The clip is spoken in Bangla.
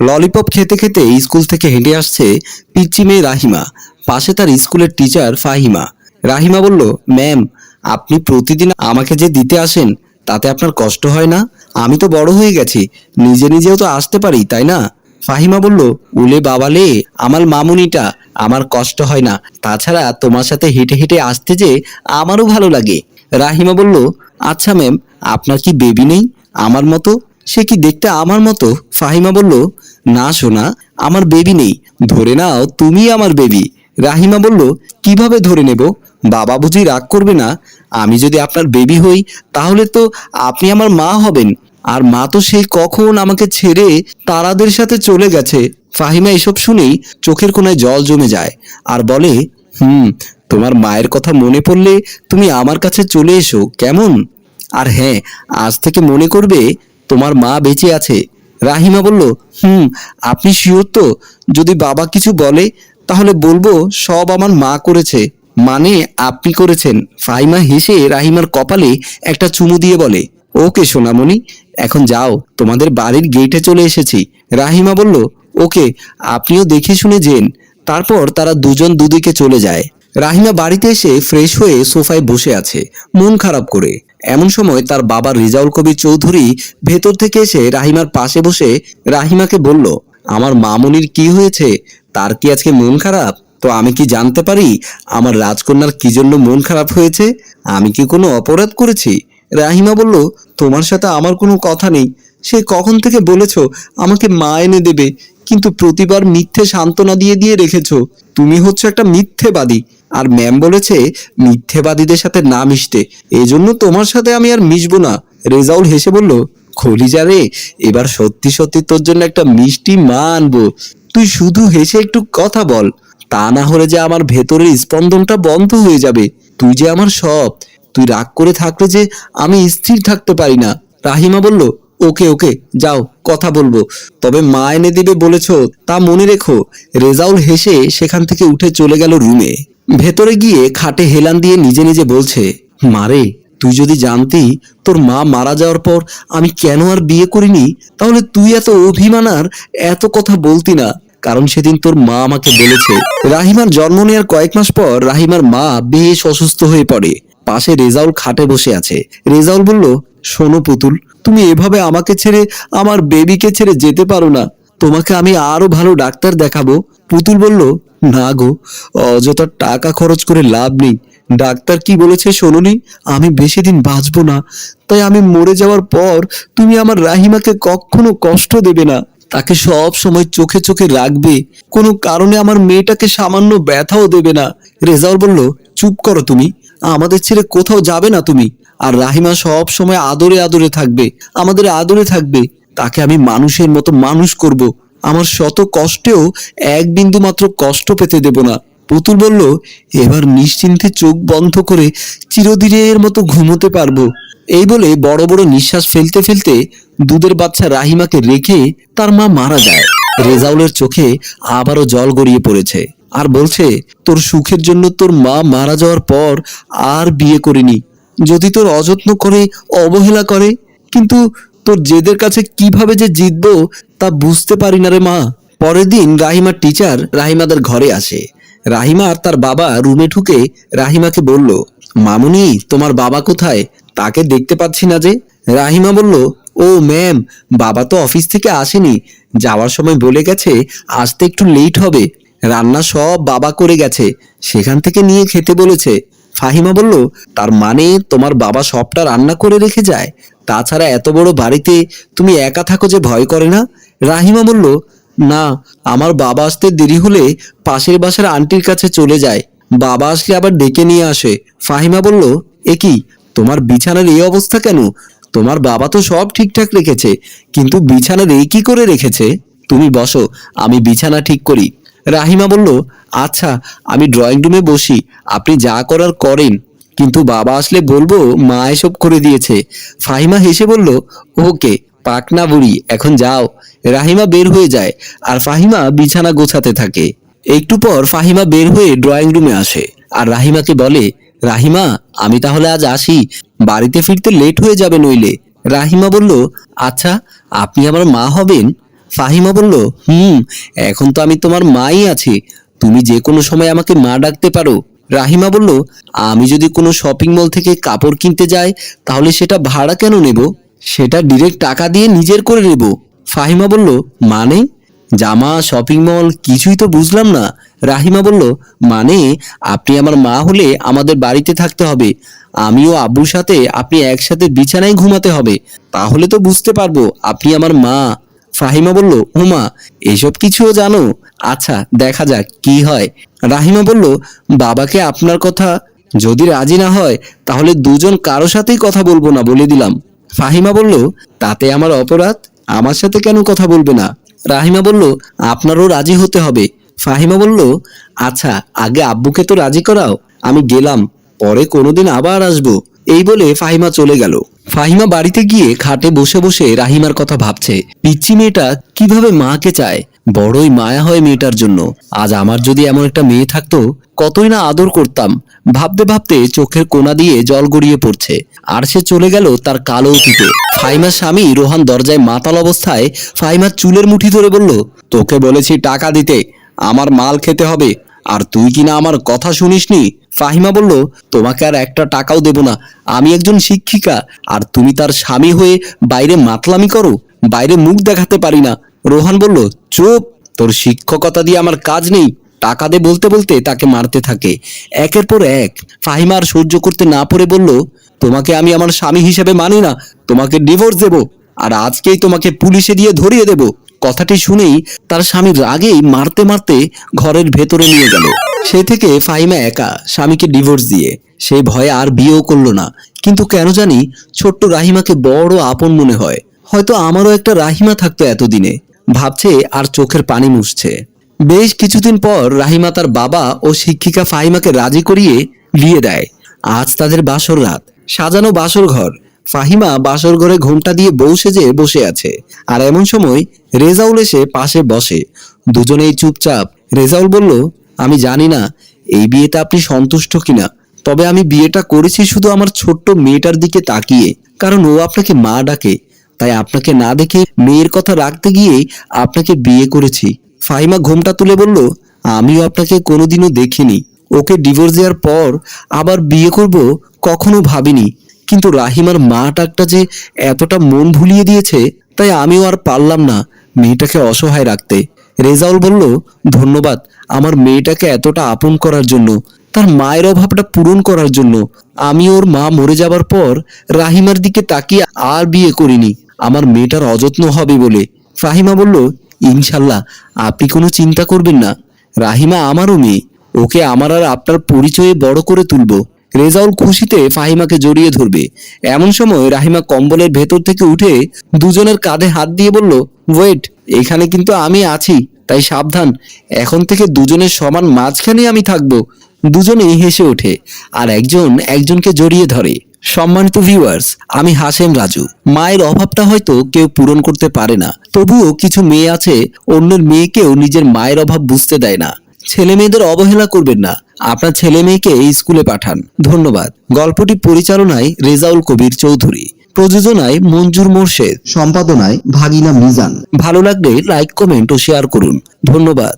ললিপপ খেতে খেতে স্কুল থেকে হেঁটে আসছে পিচ্চি মেয়ে রাহিমা। পাশে তার স্কুলের টিচার ফাহিমা। রাহিমা বলল, ম্যাম, আপনি প্রতিদিন আমাকে যে দিতে আসেন, তাতে আপনার কষ্ট হয় না? আমি তো বড় হয়ে গেছি, নিজে নিজেও তো আসতে পারি, তাই না? ফাহিমা বলল, উলে বাবালে আমার মামুনিটা, আমার কষ্ট হয় না। তাছাড়া তোমার সাথে হেঁটে হেঁটে আসতে যে আমারও ভালো লাগে। রাহিমা বলল আচ্ছা ম্যাম, আপনার কি বেবি নেই? আমার মতো? সে কি দেখতে আমার মতো? ফাহিমা বলল না সোনা, আমার বেবি নেই। ধরে নাও, তুমি আমার বেবি রাহিমা বলল, কীভাবে ধরে নেব? বাবা বুঝি রাগ করবে না? আমি যদি আপনার বেবি হই, তাহলে তো আপনি আমার মা হবেন। আর মা তো সেই কখন আমাকে ছেড়ে তারাদের সাথে চলে গেছে। ফাহিমা এসব শুনেই চোখের কোনায় জল জমে যায় আর বলে, হুম, তোমার মায়ের কথা মনে পড়লে তুমি আমার কাছে চলে এসো, কেমন? আর হ্যাঁ আজ থেকে মনে করবে তোমার মা বেঁচে আছে। রাহিমা বলল, হুম, আপনি শিওর তো? যদি বাবা কিছু বলে, তাহলে বলব সব আমার মা করেছে। মানে আপনি করেছেন। ফাইমা হেসে রাহিমার কপালে একটা চুমু দিয়ে বলে, ওকে সোনামণি, এখন যাও, তোমাদের বাড়ির গেটে চলে এসেছি। রাহিমা বলল, ওকে, আপনিও দেখে শুনে যেন। তারপর তারা দুজন দুদিকে চলে যায়। রাহিমা বাড়িতে এসে ফ্রেশ হয়ে সোফায় বসে আছে, মন খারাপ করে। এমন সময় তার বাবা রেজাউল কবির চৌধুরী ভেতর থেকে এসে রাহিমার পাশে বসে রাহিমাকে বলল, আমার মামনির কি হয়েছে? তার কি আজকে মন খারাপ? তো আমি কি জানতে পারি আমার রাজকন্যার কি জন্য মন খারাপ হয়েছে? আমি কি কোনো অপরাধ করেছি? রাহিমা বলল, তোমার সাথে আমার কোনো কথা নেই। সে কখন থেকে বলেছ আমাকে মা এনে দেবে? কিন্তু প্রতিবার মিথ্যে সান্ত্বনা দিয়ে দিয়ে রেখেছো। তুমি হচ্ছে একটা মিথ্যেবাদী। আর ম্যাম বলেছে, মিথ্যেবাদীদের সাথে না মিশতে। এজন্য তোমার সাথে আমি আর মিশবো না। রেজাউল হেসে বলল, খলিজা রে, এবার সত্যি সত্যি তোর জন্য একটা মিষ্টি মা আনব। তুই শুধু হেসে একটু কথা বল। তা না হলে যে আমার ভেতরের স্পন্দনটা বন্ধ হয়ে যাবে। তুই যে আমার সব, তুই রাগ করে থাকলে যে আমি স্থির থাকতে পারি না। রাহিমা বলল ওকে ওকে, যাও, কথা বলব। তবে মা এনে দিবে বলেছ, তা মনে রেখো, রেজাউল হেসে সেখান থেকে উঠে চলে গেল রুমে। ভেতরে গিয়ে খাটে হেলান দিয়ে নিজে নিজে বলছে মারে তুই যদি জানতি, তোর মা মারা যাওয়ার পর আমি কেন আর বিয়ে করিনি? তাহলে তুই এত অভিমান আর এত কথা বলতি না। কারণ সেদিন তোর মা আমাকে বলেছে, রাহিমার জন্ম নেওয়ার কয়েক মাস পর রাহিমার মা বেশ অসুস্থ হয়ে পড়ে। পাশে রেজাউল খাটে বসে আছে। রেজাউল বলল, শোনো পুতুল তুমি এভাবে আমাকে ছেড়ে আমার বেবিকে ছেড়ে যেতে পারো না। তোমাকে আমি আরও ভালো ডাক্তার দেখাবো। পুতুল বলল, না গো, অযথা টাকা খরচ করে লাভ নেই। ডাক্তার কি বলেছে শোনোনি? আমি বেশি দিন বাঁচবো না। তাই আমি মরে যাওয়ার পর তুমি আমার রাহিমাকে কখনো কষ্ট দেবে না। তাকে সব সময় চোখে চোখে রাখবে। কোনো কারণে আমার মেয়েটাকে সামান্য ব্যথাও দেবে না। রেজাউল বলল, চুপ করো তুমি। আমাদের ছেড়ে কোথাও যাবে না তুমি। আর রাহিমা সব সময় আদরে আদরে থাকবে, আমাদের আদরে থাকবে। তাকে আমি মানুষের মতো মানুষ করব। আমার শত কষ্টেও এক বিন্দু মাত্র কষ্ট পেতে দেব না। পুতুল বলল, এবার নিশ্চিন্তে চোখ বন্ধ করে চিরদিনের মতো ঘুমোতে পারব। এই বলে বড় বড় নিঃশ্বাস ফেলতে ফেলতে দুধের বাচ্চা রাহিমাকে রেখে তার মা মারা যায়। রেজাউলের চোখে আবারও জল গড়িয়ে পড়েছে। আর বলছে, তোর সুখের জন্য তোর মা মারা যাওয়ার পর আর বিয়ে করিনি। যদি তোর অযত্ন করে, অবহেলা করে, কিন্তু তোর জেদের কাছে কীভাবে যে জিতবো তা বুঝতে পারি না রে মা। পরের দিন রাহিমার টিচার রাহিমাদের ঘরে আসে। রাহিমা আর তার বাবা রুমে ঢুকে রাহিমাকে বলল, মামুনি, তোমার বাবা কোথায়? তাকে দেখতে পাচ্ছি না যে। রাহিমা বলল, ও ম্যাম বাবা তো অফিস থেকে আসেনি। যাওয়ার সময় বলে গেছে, আসতে একটু লেট হবে। রান্না সব বাবা করে গেছে। সেখান থেকে নিয়ে খেতে বলেছে। ফাহিমা বলল, তার মানে তোমার বাবা সবটা রান্না করে রেখে যায়? তাছাড়া এত বড় বাড়িতে তুমি একা থাকো যে ভয় করে না? রাহিমা বলল, না, আমার বাবা আসতে দেরি হলে পাশের বাসার আন্টির কাছে চলে যায়। বাবা আসলে আবার ডেকে নিয়ে আসে। ফাহিমা বলল, এ কি, তোমার বিছানার এই অবস্থা কেন? তোমার বাবা তো সব ঠিকঠাক রেখেছে, কিন্তু বিছানার এই কি করে রেখেছে? তুমি বসো, আমি বিছানা ঠিক করি। রাহিমা বলল আচ্ছা আমি ড্রয়িং রুমে বসি, আপনি যা করার করেন। কিন্তু বাবা আসলে বলব, মা এসব করে দিয়েছে। ফাহিমা হেসে বলল, ওকে পাকনা বুড়ি, এখন যাও। রাহিমা বের হয়ে যায়, আর ফাহিমা বিছানা গোছাতে থাকে। একটু পর ফাহিমা বের হয়ে ড্রয়িং রুমে আসে, আর রাহিমাকে বলে, রাহিমা, আমি তাহলে আজ আসি, বাড়িতে ফিরতে লেট হয়ে যাবে নইলে। রাহিমা বলল আচ্ছা আপনি আমার মা হবেন? ফাহিমা বলল, হুম, এখন তো আমি তোমার মাই আছি। তুমি যে কোনো সময় আমাকে মা ডাকতে পারো। রাহিমা বলল, আমি যদি কোনো শপিং মল থেকে কাপড় কিনতে যাই, তাহলে সেটা ভাড়া কেন নেব? সেটা ডিরেক্ট টাকা দিয়ে নিজের করে নেব। ফাহিমা বলল মানে? জামা, শপিং মল, কিছুই তো বুঝলাম না। রাহিমা বলল মানে আপনি আমার মা হলে আমাদের বাড়িতে থাকতে হবে। আমিও আব্বুর সাথে আপনি একসাথে বিছানায় ঘুমাতে হবে। তাহলে তো বুঝতে পারব, আপনি আমার মা। ফাহিমা বলল, উমা, এসব কিছুও জানো? আচ্ছা দেখা যাক কি হয়। রাহিমা বলল, বাবাকে আপনার কথা যদি রাজি না হয়, তাহলে দুজন কারও সাথেই কথা বলব না বলে দিলাম। ফাহিমা বলল, তাতে আমার অপরাধ? আমার সাথে কেন কথা বলবে না? রাহিমা বলল, আপনারও রাজি হতে হবে। ফাহিমা বলল আচ্ছা আগে আব্বুকে তো রাজি করাও, আমি গেলাম, পরে কোনোদিন আবার আসব। এই বলে ফাহিমা চলে গেল। ফাহিমা বাড়িতে গিয়ে খাটে বসে বসে রাহিমার কথা ভাবছে। পিচ্ছি মেয়েটা কীভাবে মাকে চায়? বড়ই মায়া হয় মেয়েটার জন্য। আজ আমার যদি এমন একটা মেয়ে থাকতো, কতই না আদর করতাম। ভাবতে ভাবতে চোখের কোনা দিয়ে জল গড়িয়ে পড়ছে। আর সে চলে গেল তার কালো অতীতে। ফাইমার স্বামী রোহান দরজায় মাতাল অবস্থায় ফাইমার চুলের মুঠি ধরে বলল, তোকে বলেছি টাকা দিতে। আমার মাল খেতে হবে। আর তুই কিনা আমার কথা শুনিসনি? ফাহিমা বলল, তোমাকে আর একটা টাকাও দেব না। আমি একজন শিক্ষিকা, আর তুমি তার স্বামী হয়ে বাইরে মাতলামি করো, বাইরে মুখ দেখাতে পারি না। রোহান বলল, চুপ, তোর শিক্ষকতা দিয়ে আমার কাজ নেই। টাকা দে বলতে বলতে তাকে মারতে থাকে। একের পর এক, ফাহিমা আর সহ্য করতে না পারে বলল, তোমাকে আমি আমার স্বামী হিসেবে মানি না, তোমাকে ডিভোর্স দেব, আর আজকেই তোমাকে পুলিশে দিয়ে ধরিয়ে দেব। কথাটি শুনেই তার স্বামী রাগেই মারতে মারতে ঘরের ভেতরে নিয়ে গেল। সে থেকে ফাইমা একা, স্বামীকে ডিভোর্স দিয়ে। সে ভয়ে আর বিয়েও করল না। কিন্তু কেন জানি ছোট্ট রাহিমাকে বড় আপন মনে হয়। হয়তো আমারও একটা রাহিমা থাকতো এতদিনে। ভাবছে আর চোখের পানি মুছছে। বেশ কিছুদিন পর রাহিমা তার বাবা ও শিক্ষিকা ফাহিমাকে রাজি করিয়ে বিয়ে দেয়। আজ তাদের বাসর রাত। সাজানো বাসর ঘর। ফাহিমা বাসর ঘরে ঘোমটা দিয়ে বউ সেজে বসে আছে। আর এমন সময় রেজাউল এসে পাশে বসে। দুজনেই চুপচাপ। রেজাউল বলল, আমি জানি না, এই বিয়েতে আপনি সন্তুষ্ট কিনা। তবে আমি বিয়েটা করেছি শুধু আমার ছোট্ট মেয়েটার দিকে তাকিয়ে। কারণ ও আপনাকে মা ডাকে। তাই আপনাকে না দেখে মেয়ের কথা রাখতে গিয়েই আপনাকে বিয়ে করেছি। ফাহিমা ঘোমটা তুলে বলল, আমিও আপনাকে কোনোদিনও দেখিনি। ওকে ডিভোর্স দেওয়ার পর আবার বিয়ে করব কখনো ভাবিনি। কিন্তু রাহিমার মা টাকটা যে এতটা মন ভুলিয়ে দিয়েছে, তাই আমিও আর পারলাম না মেয়েটাকে অসহায় রাখতে। রেজাউল বলল, ধন্যবাদ, আমার মেয়েটাকে এতটা আপন করার জন্য, তার মায়ের অভাবটা পূরণ করার জন্য। আমি ওর মা মরে যাবার পর রাহিমার দিকে তাকিয়ে আর বিয়ে করিনি, আমার মেয়েটার অযত্ন হবে বলে। ফাহিমা বলল, ইনশাল্লাহ, আপনি কোনো চিন্তা করবেন না, রাহিমা আমারও মেয়ে, ওকে আমার আর আপনার পরিচয়ে বড় করে তুলবো। রেজাউল খুশিতে ফাহিমাকে জড়িয়ে ধরবে। এমন সময় রাহিমা কম্বলের ভেতর থেকে উঠে দুজনের কাঁধে হাত দিয়ে বলল, ওয়েট, এখানে কিন্তু আমি আছি, তাই সাবধান। এখন থেকে দুজনের সমান মাঝখানে আমি থাকব। দুজনেই হেসে ওঠে, আর একজন একজনকে জড়িয়ে ধরে। সম্মানিত ভিউয়ার্স আমি হাসেম রাজু। মায়ের অভাবটা হয়তো কেউ পূরণ করতে পারে না, তবুও কিছু মেয়ে আছে, অন্যের মেয়েকেও নিজের মায়ের অভাব বুঝতে দেয় না। ছেলে মেয়েদের অবহেলা করবেন না। আপনার ছেলে মেয়েকে এই স্কুলে পাঠান। ধন্যবাদ। গল্পটি পরিচালনায় রেজাউল কবির চৌধুরী। প্রযোজনায় মঞ্জুর মোর্শেদ। সম্পাদনায় ভাগিনা মিজান। ভালো লাগলে লাইক কমেন্ট ও শেয়ার করুন। ধন্যবাদ।